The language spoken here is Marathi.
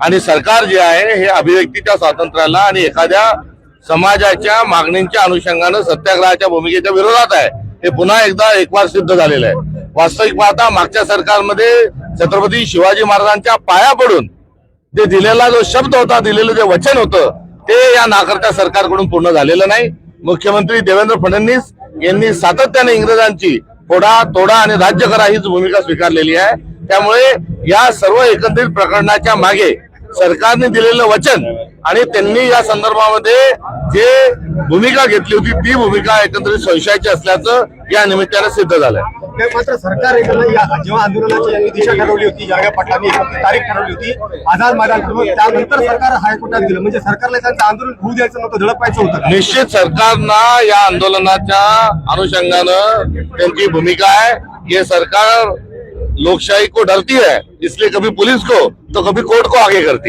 आणि सरकार जे आहे हे अभिव्यक्तीच्या स्वातंत्र्याला आणि एखाद्या समाजाच्या मागणींच्या अनुषंगानं सत्याग्रहाच्या भूमिकेच्या विरोधात आहे. हे पुन्हा एकदा एक वार सिद्ध झालेलं आहे. वास्तविक पाहता मागच्या सरकारमध्ये छत्रपती शिवाजी महाराजांच्या पाया पडून जे दिलेला जो शब्द होता दिलेलं जे वचन होतं ते या नाकर्त्या सरकारकडून पूर्ण झालेलं नाही. मुख्यमंत्री देवेंद्र फडणवीस यांनी सातत्याने इंग्रजांची फोडा तोडा आणि राज्य करा हीच भूमिका स्वीकारलेली आहे. त्यामुळे या सर्व एकंदरीत प्रकरणाच्या मागे सरकारने दिलेलं वचन आणि त्यांनी या संदर्भामध्ये जे भूमिका घेतली होती ती भूमिका एकंदरीत संशयाची असल्याचं या निमित्ताने सिद्ध झालंय. मात्र सरकार जेव्हा आंदोलनाची यांनी दिशा ठरवली होती जळगाव पाटलांनी एकोणतीस तारीख ठरवली होती आझाद मैदान त्यानंतर सरकार हायकोर्टात गेलं म्हणजे सरकारला त्यांचं आंदोलन होऊ द्यायचं नव्हतं झडपायचं होतं. निश्चित सरकारनं या आंदोलनाच्या अनुषंगानं त्यांची भूमिका है ये सरकार लोकशाही को डरती है इसलिए कभी पुलिस को तो कभी कोर्ट को आगे करती है।